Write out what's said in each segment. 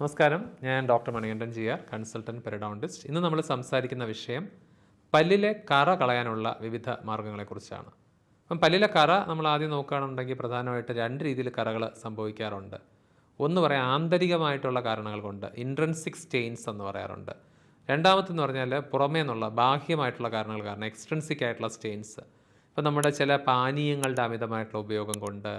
നമസ്കാരം. ഞാൻ doctor Manikandan G R consultant periodontist. ഇന്ന് നമ്മൾ സംസാരിക്കുന്ന വിഷയം പല്ലിലെ കറ കളയാനുള്ള വിവിധ മാർഗങ്ങളെക്കുറിച്ചാണ് അപ്പം പല്ലിലെ കറ നമ്മൾ ആദ്യം നോക്കുകയാണെന്നുണ്ടെങ്കിൽ പ്രധാനമായിട്ട് രണ്ട് രീതിയിൽ കറകൾ സംഭവിക്കാറുണ്ട്. ഒന്ന് പറയാം ആന്തരികമായിട്ടുള്ള കാരണങ്ങൾ കൊണ്ട് ഇൻട്രൻസിക് സ്റ്റെയിൻസ് എന്ന് പറയാറുണ്ട്. രണ്ടാമത്തെന്ന് പറഞ്ഞാൽ പുറമേ നിന്നുള്ള ബാഹ്യമായിട്ടുള്ള കാരണങ്ങൾ കാരണം എക്സ്ട്രൻസിക് ആയിട്ടുള്ള സ്റ്റെയിൻസ് ഇപ്പം നമ്മുടെ ചില പാനീയങ്ങളുടെ അമിതമായിട്ടുള്ള ഉപയോഗം കൊണ്ട്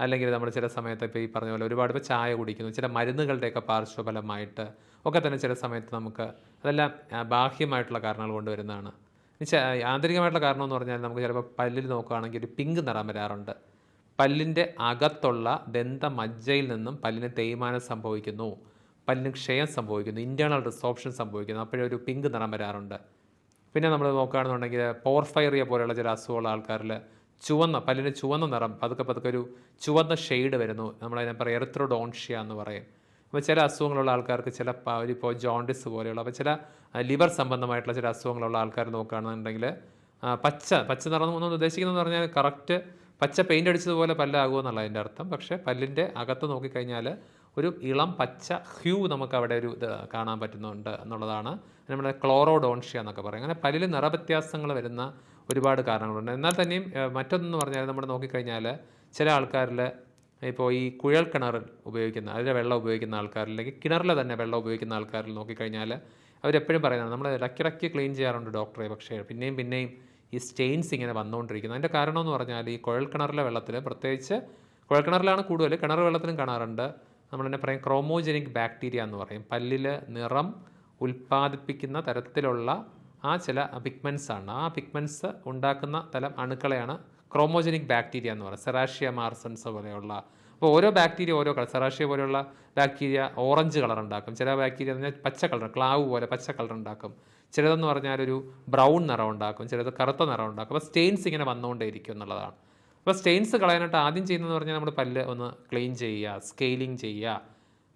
അല്ലെങ്കിൽ നമ്മൾ ചില സമയത്ത് ഇപ്പോൾ ഈ പറഞ്ഞ പോലെ ഒരുപാട് ഇപ്പോൾ ചായ കുടിക്കുന്നു ചില മരുന്നുകളുടെയൊക്കെ പാർശ്വഫലമായിട്ട് ഒക്കെ തന്നെ ചില സമയത്ത് നമുക്ക് അതെല്ലാം ബാഹ്യമായിട്ടുള്ള കാരണങ്ങൾ കൊണ്ടുവരുന്നതാണ്. ആന്തരികമായിട്ടുള്ള കാരണം എന്ന് പറഞ്ഞാൽ നമുക്ക് ചിലപ്പോൾ പല്ലിൽ നോക്കുകയാണെങ്കിൽ ഒരു പിങ്ക് നിറം വരാറുണ്ട്. പല്ലിന്റെ അകത്തുള്ള ദന്ത മജ്ജയിൽ നിന്നും പല്ലിന് തേയ്മാനം സംഭവിക്കുന്നു പല്ലിന് ക്ഷയം സംഭവിക്കുന്നു ഇന്റേർണൽ റിസോപ്ഷൻ സംഭവിക്കുന്നു അപ്പോഴൊരു പിങ്ക് നിറം വരാറുണ്ട്. പിന്നെ നമ്മൾ നോക്കുകയാണെന്നുണ്ടെങ്കിൽ പോർഫൈറിയ പോലെയുള്ള ചില അസുഖമുള്ള ആൾക്കാരിൽ ചുവന്ന പല്ലിന് ചുവന്ന നിറം പതുക്കെ പതുക്കെ ഒരു ചുവന്ന ഷെയ്ഡ് വരുന്നു. നമ്മളതിനെ പറയും എറിത്രോഡോൺഷ്യ എന്ന് പറയും. അപ്പോൾ ചില അസുഖങ്ങളുള്ള ആൾക്കാർക്ക് ചില ഇപ്പോൾ ജോണ്ടിസ് പോലെയുള്ള അപ്പോൾ ചില ലിവർ സംബന്ധമായിട്ടുള്ള ചില അസുഖങ്ങളുള്ള ആൾക്കാർ നോക്കുകയാണെന്നുണ്ടെങ്കിൽ പച്ച പച്ച നിറം എന്ന് ഉദ്ദേശിക്കുന്നതെന്ന് പറഞ്ഞാൽ കറക്റ്റ് പച്ച പെയിന്റ് അടിച്ചതുപോലെ പല്ലാകുമോ എന്നുള്ള അതിന്റെ അർത്ഥം. പക്ഷേ പല്ലിന്റെ അകത്ത് നോക്കിക്കഴിഞ്ഞാൽ ഒരു ഇളം പച്ച ഹ്യൂ നമുക്ക് അവിടെ ഒരു ഇത് കാണാൻ പറ്റുന്നുണ്ട് എന്നുള്ളതാണ്. നമ്മുടെ ക്ലോറോഡോൺഷ്യ എന്നൊക്കെ പറയും. അങ്ങനെ പല്ലിൽ നിറവ്യത്യാസങ്ങൾ വരുന്ന ഒരുപാട് കാരണങ്ങളുണ്ട്. എന്നാൽ തന്നെയും മറ്റൊന്നെന്ന് പറഞ്ഞാൽ നമ്മൾ നോക്കിക്കഴിഞ്ഞാൽ ചില ആൾക്കാരിൽ ഇപ്പോൾ ഈ കുഴൽ കിണറിൽ ഉപയോഗിക്കുന്ന അതിലെ വെള്ളം ഉപയോഗിക്കുന്ന ആൾക്കാരിൽ അല്ലെങ്കിൽ കിണറിലെ തന്നെ വെള്ളം ഉപയോഗിക്കുന്ന ആൾക്കാരിൽ നോക്കിക്കഴിഞ്ഞാൽ അവരെപ്പോഴും പറയുന്നത് നമ്മൾ ഇടയ്ക്കിടയ്ക്ക് ക്ലീൻ ചെയ്യാറുണ്ട് ഡോക്ടറെ പക്ഷേ പിന്നെയും പിന്നെയും ഈ സ്റ്റെയിൻസ് ഇങ്ങനെ വന്നുകൊണ്ടിരിക്കുന്നു. അതിന്റെ കാരണം എന്ന് പറഞ്ഞാൽ ഈ കുഴൽ കിണറിലെ വെള്ളത്തിൽ പ്രത്യേകിച്ച് കുഴൽ കിണറിലാണ് കൂടുതൽ കിണർ വെള്ളത്തിലും കാണാറുണ്ട്. നമ്മൾ തന്നെ പറയും ക്രോമോജനിക് ബാക്ടീരിയ എന്ന് പറയും. പല്ലിൽ നിറം ഉൽപ്പാദിപ്പിക്കുന്ന തരത്തിലുള്ള ആ ചില പിഗ്മെൻസ് ആണ്. ആ പിഗ്മെൻസ് ഉണ്ടാക്കുന്ന തലം അണുക്കളെയാണ് ക്രോമോജനിക് ബാക്ടീരിയ എന്ന് പറയുന്നത്. സെറാഷ്യ മാർസൺസ് പോലെയുള്ള. അപ്പോൾ ഓരോ ബാക്ടീരിയ ഓരോ കളർ. സെറാഷ്യ പോലെയുള്ള ബാക്ടീരിയ ഓറഞ്ച് കളർ ഉണ്ടാക്കും. ചില ബാക്ടീരിയ എന്ന് പറഞ്ഞാൽ പച്ച കളർ ക്ലാവ് പോലെ പച്ച കളർ ഉണ്ടാക്കും. ചിലതെന്ന് പറഞ്ഞാൽ ഒരു ബ്രൗൺ നിറം ഉണ്ടാക്കും. ചിലത് കറുത്ത നിറം ഉണ്ടാക്കും. അപ്പോൾ സ്റ്റെയിൻസ് ഇങ്ങനെ വന്നുകൊണ്ടേയിരിക്കും എന്നുള്ളതാണ്. അപ്പോൾ സ്റ്റെയിൻസ് കളയാനായിട്ട് ആദ്യം ചെയ്യുന്നതെന്ന് പറഞ്ഞാൽ നമ്മൾ പല്ല് ഒന്ന് ക്ലീൻ ചെയ്യുക സ്കെയിലിംഗ് ചെയ്യുക.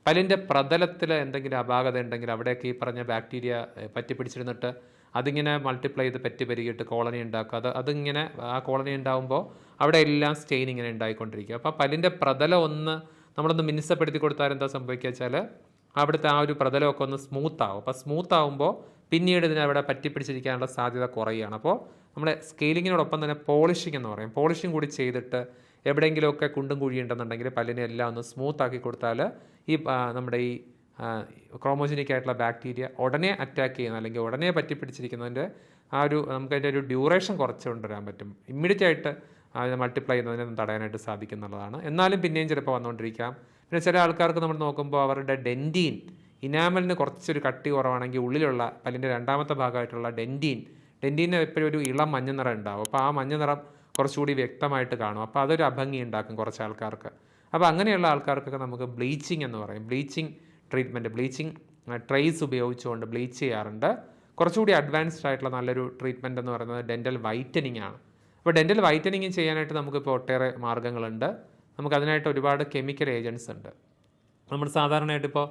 പല്ലിന്റെ പ്രതലത്തിൽ എന്തെങ്കിലും അപാകത ഉണ്ടെങ്കിൽ അവിടെയൊക്കെ ഈ പറഞ്ഞ ബാക്ടീരിയ പറ്റി പിടിച്ചിരുന്നിട്ട് അതിങ്ങനെ മൾട്ടിപ്ലൈ ചെയ്ത് പറ്റി പെരുകിയിട്ട് കോളനി ഉണ്ടാക്കുക. അത് അതിങ്ങനെ ആ കോളനി ഉണ്ടാകുമ്പോൾ അവിടെ എല്ലാം സ്റ്റെയിൻ ഇങ്ങനെ ഉണ്ടായിക്കൊണ്ടിരിക്കുക അപ്പോൾ പല്ലിന്റെ പ്രതലം ഒന്ന് നമ്മളൊന്ന് മിനുസപ്പെടുത്തി കൊടുത്താൽ എന്താ സംഭവിക്കുക വെച്ചാൽ അവിടുത്തെ ആ ഒരു പ്രതലമൊക്കെ ഒന്ന് സ്മൂത്ത് ആവും. അപ്പോൾ സ്മൂത്ത് ആവുമ്പോൾ പിന്നീട് ഇതിനെ അവിടെ പറ്റിപ്പിടിച്ചിരിക്കാനുള്ള സാധ്യത കുറയുകയാണ് അപ്പോൾ നമ്മുടെ സ്കെയിലിങ്ങിനോടൊപ്പം തന്നെ പോളിഷിംഗ് എന്ന് പറയും. പോളിഷിംഗ് കൂടി ചെയ്തിട്ട് എവിടെയെങ്കിലുമൊക്കെ കുണ്ടും കുഴിയുണ്ടെന്നുണ്ടെങ്കിൽ പല്ലിനെ എല്ലാം ഒന്ന് സ്മൂത്ത് ആക്കി കൊടുത്താൽ ഈ നമ്മുടെ ഈ ക്രോമോജനിക് ആയിട്ടുള്ള ബാക്ടീരിയ ഉടനെ അറ്റാക്ക് ചെയ്യുന്ന അല്ലെങ്കിൽ ഉടനെ പറ്റി പിടിച്ചിരിക്കുന്നതിന്റെ ആ ഒരു നമുക്ക് അതിന്റെ ഒരു ഡ്യൂറേഷൻ കുറച്ച് കൊണ്ടുവരാൻ പറ്റും. ഇമ്മീഡിയറ്റ് ആയിട്ട് അതിനെ മൾട്ടിപ്ലൈ ചെയ്യുന്നതിനെ തടയാനായിട്ട് സാധിക്കും എന്നുള്ളതാണ്. എന്നാലും പിന്നെയും ചിലപ്പോൾ വന്നുകൊണ്ടിരിക്കാം. പിന്നെ ചില ആൾക്കാർക്ക് നമ്മൾ നോക്കുമ്പോൾ അവരുടെ ഡെന്റീൻ ഇനാമലിന് കുറച്ചൊരു കട്ടി കുറവാണെങ്കിൽ ഉള്ളിലുള്ള പല്ലിന്റെ രണ്ടാമത്തെ ഭാഗമായിട്ടുള്ള ഡെന്റീൻ ഡെന്റീന് എപ്പോഴും ഒരു ഇളം മഞ്ഞ നിറം ഉണ്ടാവും. അപ്പോൾ ആ മഞ്ഞ നിറം കുറച്ചുകൂടി വ്യക്തമായിട്ട് കാണും. അപ്പോൾ അതൊരു അഭംഗി ഉണ്ടാക്കും കുറച്ച് ആൾക്കാർക്ക്. അപ്പോൾ അങ്ങനെയുള്ള ആൾക്കാർക്കൊക്കെ നമുക്ക് ബ്ലീച്ചിങ് എന്ന് പറയും. ബ്ലീച്ചിങ് ട്രീറ്റ്മെന്റ് ബ്ലീച്ചിങ് ട്രേസ് ഉപയോഗിച്ചുകൊണ്ട് ബ്ലീച്ച് ചെയ്യാറുണ്ട്. കുറച്ചുകൂടി അഡ്വാൻസ്ഡ് ആയിട്ടുള്ള നല്ലൊരു ട്രീറ്റ്മെന്റ് എന്ന് പറയുന്നത് ഡെന്റൽ വൈറ്റനിങ് ആണ്. അപ്പോൾ ഡെന്റൽ വൈറ്റനിങ് ചെയ്യാനായിട്ട് നമുക്കിപ്പോൾ ഒട്ടേറെ മാർഗങ്ങളുണ്ട് നമുക്ക് അതിനായിട്ട് ഒരുപാട് കെമിക്കൽ ഏജൻസ് ഉണ്ട്. നമ്മൾ സാധാരണയായിട്ട് ഇപ്പോൾ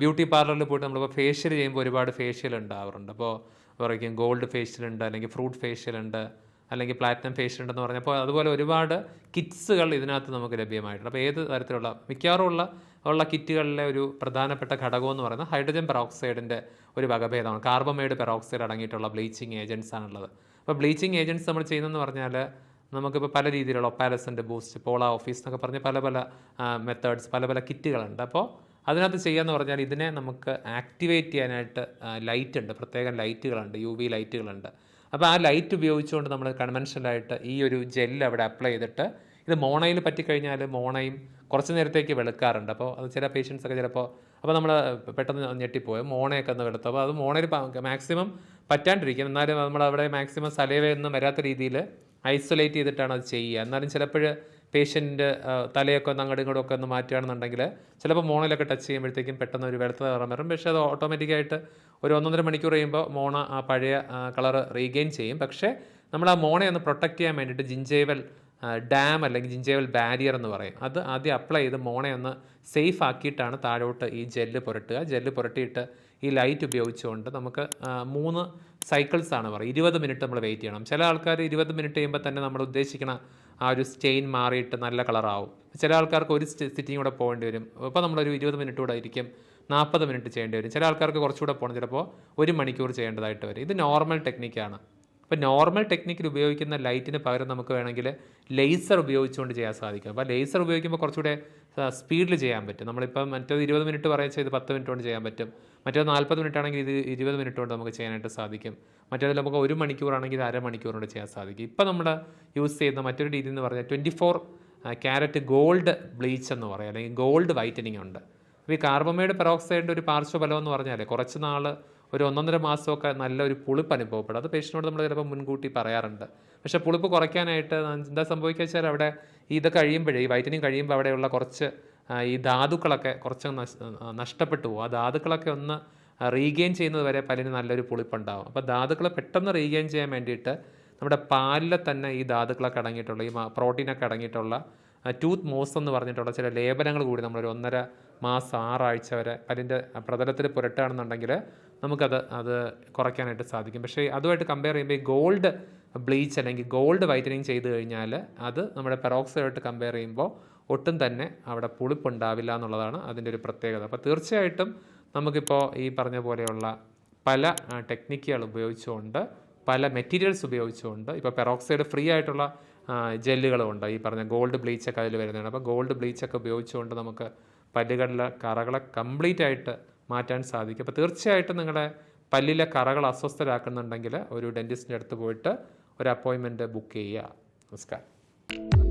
ബ്യൂട്ടി പാർലറിൽ പോയിട്ട് നമ്മളിപ്പോൾ ഫേഷ്യൽ ചെയ്യുമ്പോൾ ഒരുപാട് ഫേഷ്യൽ ഉണ്ടാവാറുണ്ട്. അപ്പോൾ പറയും ഗോൾഡ് ഫേഷ്യൽ ഉണ്ട് അല്ലെങ്കിൽ ഫ്രൂട്ട് ഫേഷ്യൽ ഉണ്ട് അല്ലെങ്കിൽ പ്ലാറ്റിനം ഫേഷ്യൽ ഉണ്ടെന്ന് പറഞ്ഞപ്പോൾ അതുപോലെ ഒരുപാട് കിറ്റ്സുകൾ ഇതിനകത്ത് നമുക്ക് ലഭ്യമായിട്ടുണ്ട്. അപ്പോൾ ഏത് തരത്തിലുള്ള മിക്കവാറും ഉള്ള ഉള്ള കിറ്റുകളിലെ ഒരു പ്രധാനപ്പെട്ട ഘടകം എന്ന് പറയുന്നത് ഹൈഡ്രജൻ പെറോക്സൈഡിന്റെ ഒരു വകഭേദമാണ്. കാർബമൈഡ് പെറോക്സൈഡ് അടങ്ങിയിട്ടുള്ള ബ്ലീച്ചിങ് ഏജൻസ് ആണുള്ളത്. അപ്പോൾ ബ്ലീച്ചിങ് ഏജൻസ് നമ്മൾ ചെയ്യുന്നതെന്ന് പറഞ്ഞാൽ നമുക്കിപ്പോൾ പല രീതിയിലുള്ള ഒപ്പാലസിന്റെ ബൂസ്റ്റ് പോള ഓഫീസ് എന്നൊക്കെ പറഞ്ഞ് പല പല മെത്തേഡ്സ് പല പല കിറ്റുകളുണ്ട്. അപ്പോൾ അതിനകത്ത് ചെയ്യാന്ന് പറഞ്ഞാൽ ഇതിനെ നമുക്ക് ആക്ടിവേറ്റ് ചെയ്യാനായിട്ട് ലൈറ്റ് ഉണ്ട്. പ്രത്യേകം ലൈറ്റുകളുണ്ട് യു വി ലൈറ്റുകളുണ്ട് അപ്പോൾ ആ ലൈറ്റ് ഉപയോഗിച്ചുകൊണ്ട് നമ്മൾ കൺവെൻഷനലായിട്ട് ഈ ഒരു ജെല്ല് അവിടെ അപ്ലൈ ചെയ്തിട്ട് ഇത് മോണയിൽ പറ്റിക്കഴിഞ്ഞാൽ മോണയും കുറച്ച് നേരത്തേക്ക് വെളുക്കാറുണ്ട്. അപ്പോൾ അത് ചില പേഷ്യൻസ് ഒക്കെ ചിലപ്പോൾ അപ്പോൾ നമ്മൾ പെട്ടെന്ന് ഞെട്ടിപ്പോയി മോണയൊക്കെ ഒന്ന് വെളുത്തു അപ്പോൾ അത് മോണയിൽ മാക്സിമം പറ്റാണ്ടിരിക്കും. എന്നാലും നമ്മൾ അവിടെ മാക്സിമം സലവയൊന്നും വരാത്ത രീതിയിൽ ഐസൊലേറ്റ് ചെയ്തിട്ടാണ് അത് ചെയ്യുക. എന്നാലും ചിലപ്പോൾ പേഷ്യന്റ് തലയൊക്കെ ഒന്ന് അങ്ങോട്ടും ഇങ്ങോട്ടും ഒക്കെ ഒന്ന് മാറ്റുകയാണെന്നുണ്ടെങ്കിൽ ചിലപ്പോൾ മോണയിലൊക്കെ ടച്ച് ചെയ്യുമ്പോഴത്തേക്കും പെട്ടെന്ന് ഒരു വെളുത്ത നിറം വരും പക്ഷേ അത് ഓട്ടോമാറ്റിക്കായിട്ട് ഒരു ഒന്നൊന്നര മണിക്കൂർ കഴിയുമ്പോൾ മോണ ആ പഴയ കളർ റീഗെയിൻ ചെയ്യും. പക്ഷേ നമ്മൾ ആ മോണയെ ഒന്ന് പ്രൊട്ടക്റ്റ് ചെയ്യാൻ വേണ്ടിയിട്ട് ജിഞ്ചേവൽ ഡാം അല്ലെങ്കിൽ ജിഞ്ചേവൽ ബാരിയർ എന്ന് പറയും. അത് ആദ്യം അപ്ലൈ ചെയ്ത് മോണെ ഒന്ന് സേഫ് ആക്കിയിട്ടാണ് താഴോട്ട് ഈ ജെല്ല് പുരട്ടുക. ജെല്ല് പുരട്ടിയിട്ട് ഈ ലൈറ്റ് ഉപയോഗിച്ചുകൊണ്ട് നമുക്ക് മൂന്ന് സൈക്കിൾസ് ആണ് പറയുക. ഇരുപത് മിനിറ്റ് നമ്മൾ വെയിറ്റ് ചെയ്യണം. ചില ആൾക്കാർ ഇരുപത് മിനിറ്റ് ചെയ്യുമ്പോൾ തന്നെ നമ്മൾ ഉദ്ദേശിക്കുന്ന ആ ഒരു സ്റ്റെയിൻ മാറിയിട്ട് നല്ല കളറാവും ചില ആൾക്കാർക്ക് ഒരു സിറ്റിങ് കൂടെ പോകേണ്ടി വരും. ഇപ്പോൾ നമ്മളൊരു ഇരുപത് മിനിറ്റ് കൂടെ ആയിരിക്കും നാൽപ്പത് മിനിറ്റ് ചെയ്യേണ്ടി വരും. ചില ആൾക്കാർക്ക് കുറച്ചുകൂടെ പോകണം ചിലപ്പോൾ ഒരു മണിക്കൂർ ചെയ്യേണ്ടതായിട്ട് വരും. ഇത് നോർമൽ ടെക്നിക്കാണ് അപ്പോൾ നോർമൽ ടെക്നിക്കിൽ ഉപയോഗിക്കുന്ന ലൈറ്റിന് പകരം നമുക്ക് വേണമെങ്കിൽ ലേസർ ഉപയോഗിച്ചുകൊണ്ട് ചെയ്യാൻ സാധിക്കും. അപ്പോൾ ലേസർ ഉപയോഗിക്കുമ്പോൾ കുറച്ചുകൂടെ സ്പീഡിൽ ചെയ്യാൻ പറ്റും. നമ്മളിപ്പം മറ്റേത് ഇരുപത് മിനിറ്റ് പറയുന്നത് ഇത് പത്ത് മിനിറ്റ് കൊണ്ട് ചെയ്യാൻ പറ്റും. മറ്റേത് നാൽപ്പത് മിനിറ്റ് ആണെങ്കിൽ ഇത് ഇരുപത് മിനിറ്റ് കൊണ്ട് നമുക്ക് ചെയ്യാനായിട്ട് സാധിക്കും. മറ്റേത് നമുക്ക് ഒരു മണിക്കൂറാണെങ്കിൽ അരമണിക്കൂർ കൊണ്ട് ചെയ്യാൻ സാധിക്കും. ഇപ്പം നമ്മൾ യൂസ് ചെയ്യുന്ന മറ്റൊരു രീതി എന്ന് പറഞ്ഞാൽ twenty four carat gold bleach എന്ന് പറയാം. അല്ലെങ്കിൽ ഗോൾഡ് വൈറ്റനിങ് ഉണ്ട്. അപ്പോൾ ഈ കാർബമൈഡ് പെറോക്സൈഡിന്റെ ഒരു പാർശ്വഫലം എന്ന് പറഞ്ഞാൽ കുറച്ച് നാൾ ഒരു ഒന്നൊന്നര മാസമൊക്കെ നല്ലൊരു പുളിപ്പ് അനുഭവപ്പെടും. അത് പേഷ്യനോട് നമ്മൾ ചിലപ്പോൾ മുൻകൂട്ടി പറയാറുണ്ട്. പക്ഷെ പുളിപ്പ് കുറയ്ക്കാനായിട്ട് എന്താ സംഭവിക്കുക വെച്ചാൽ അവിടെ ഇത് കഴിയുമ്പോഴേ ഈ വൈറ്റനിങ് കഴിയുമ്പോൾ അവിടെയുള്ള കുറച്ച് ഈ ധാതുക്കളൊക്കെ കുറച്ച് നഷ്ടപ്പെട്ടു പോകും. ആ ധാതുക്കളൊക്കെ ഒന്ന് റീഗെയിൻ ചെയ്യുന്നത് വരെ പല്ലിന് നല്ലൊരു പുളിപ്പുണ്ടാവും. അപ്പോൾ ധാതുക്കളെ പെട്ടെന്ന് റീഗെയിൻ ചെയ്യാൻ വേണ്ടിയിട്ട് നമ്മുടെ പാലിലെ തന്നെ ഈ ധാതുക്കളൊക്കെ അടങ്ങിയിട്ടുള്ള ഈ പ്രോട്ടീനൊക്കെ അടങ്ങിയിട്ടുള്ള ടൂത്ത് മോസ് എന്ന് പറഞ്ഞിട്ടുള്ള ചില ലേപനങ്ങൾ കൂടി നമ്മളൊരു ഒന്നര മാസം ആറാഴ്ച വരെ പല്ലിന്റെ പ്രതലത്തിൽ പുരട്ടുകയാണെന്നുണ്ടെങ്കിൽ നമുക്കത് അത് കുറയ്ക്കാനായിട്ട് സാധിക്കും. പക്ഷേ അതുമായിട്ട് കമ്പയർ ചെയ്യുമ്പോൾ ഈ ഗോൾഡ് ബ്ലീച്ച് അല്ലെങ്കിൽ ഗോൾഡ് വൈറ്റനിങ് ചെയ്ത് കഴിഞ്ഞാൽ അത് നമ്മുടെ പെറോക്സൈഡായിട്ട് കമ്പയർ ചെയ്യുമ്പോൾ ഒട്ടും തന്നെ അവിടെ പുളിപ്പുണ്ടാവില്ല എന്നുള്ളതാണ് അതിന്റെ ഒരു പ്രത്യേകത. അപ്പോൾ തീർച്ചയായിട്ടും നമുക്കിപ്പോൾ ഈ പറഞ്ഞ പോലെയുള്ള പല ടെക്നിക്കുകൾ ഉപയോഗിച്ചുകൊണ്ട് പല മെറ്റീരിയൽസ് ഉപയോഗിച്ചുകൊണ്ട് ഇപ്പോൾ പെറോക്സൈഡ് ഫ്രീ ആയിട്ടുള്ള ജെല്ലുകളും ഉണ്ട്. ഈ പറഞ്ഞ ഗോൾഡ് ബ്ലീച്ചൊക്കെ അതിൽ വരുന്നതാണ്. അപ്പോൾ ഗോൾഡ് ബ്ലീച്ചൊക്കെ ഉപയോഗിച്ചുകൊണ്ട് നമുക്ക് പല്ലുകളിലെ കറകളെ കംപ്ലീറ്റ് ആയിട്ട് മാറ്റാൻ സാധിക്കും. അപ്പോൾ തീർച്ചയായിട്ടും നിങ്ങളുടെ പല്ലിലെ കറകൾ അസ്വസ്ഥരാക്കുന്നുണ്ടെങ്കിൽ ഒരു ഡെന്റിസ്റ്റിന്റെ അടുത്ത് പോയിട്ട് ഒരു അപ്പോയിൻമെന്റ് ബുക്ക് ചെയ്യുക. നമസ്കാരം.